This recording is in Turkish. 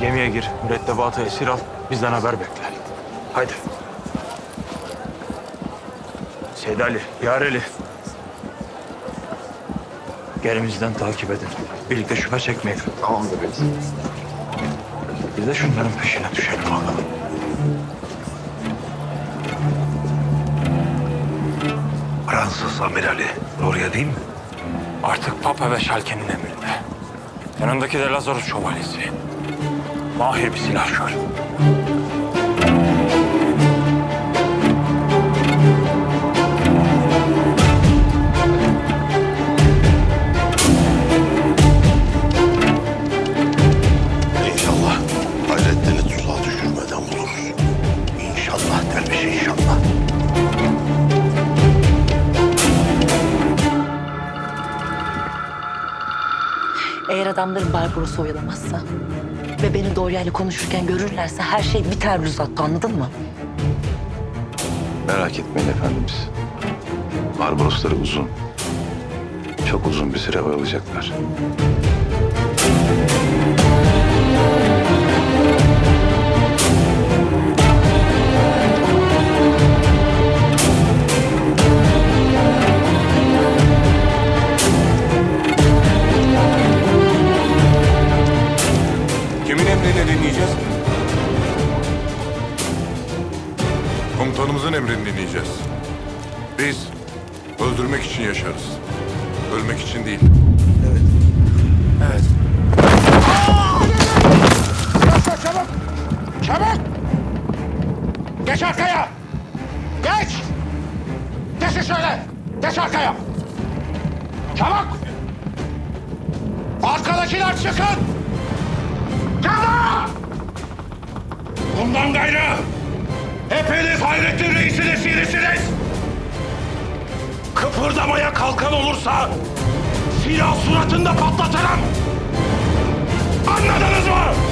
Gemiye gir, mürettebatı esir al, bizden haber bekle. Haydi. Seyit Ali, Yareli. Gerimizden takip edin. Birlikte şüphe çekmeyin. Tamamdır reis. Biz de şunların peşine düşelim bakalım. Fransız amirali. Oraya değil mi? Artık Papa ve Şalke'nin emrinde. Yanındaki de Lazarus şövalyesi. Mahir bir silahşör. İnşallah Hayrettin'i tuzağa düşürmeden buluruz. İnşallah derviş inşallah. Eğer adamların Barbaros'u oyalamazsa ve beni Dorya'yla konuşurken görürlerse her şey biter Rüzat'ta anladın mı? Merak etmeyin efendimiz. Barbarosları uzun, çok uzun bir süre oyalayacaklar. Dinleyeceğiz? Komutanımızın emrini dinleyeceğiz. Biz öldürmek için yaşarız. Ölmek için değil. Çabuk çabuk! Çabuk! Geç arkaya! Geç! Geçin şöyle! Geç arkaya! Çabuk! Arkadakiler çıkın! Bundan gayrı hepiniz Hayrettin Reis'in esirisiniz. Kıpırdamaya kalkan olursa silah suratında patlatırım. Anladınız mı?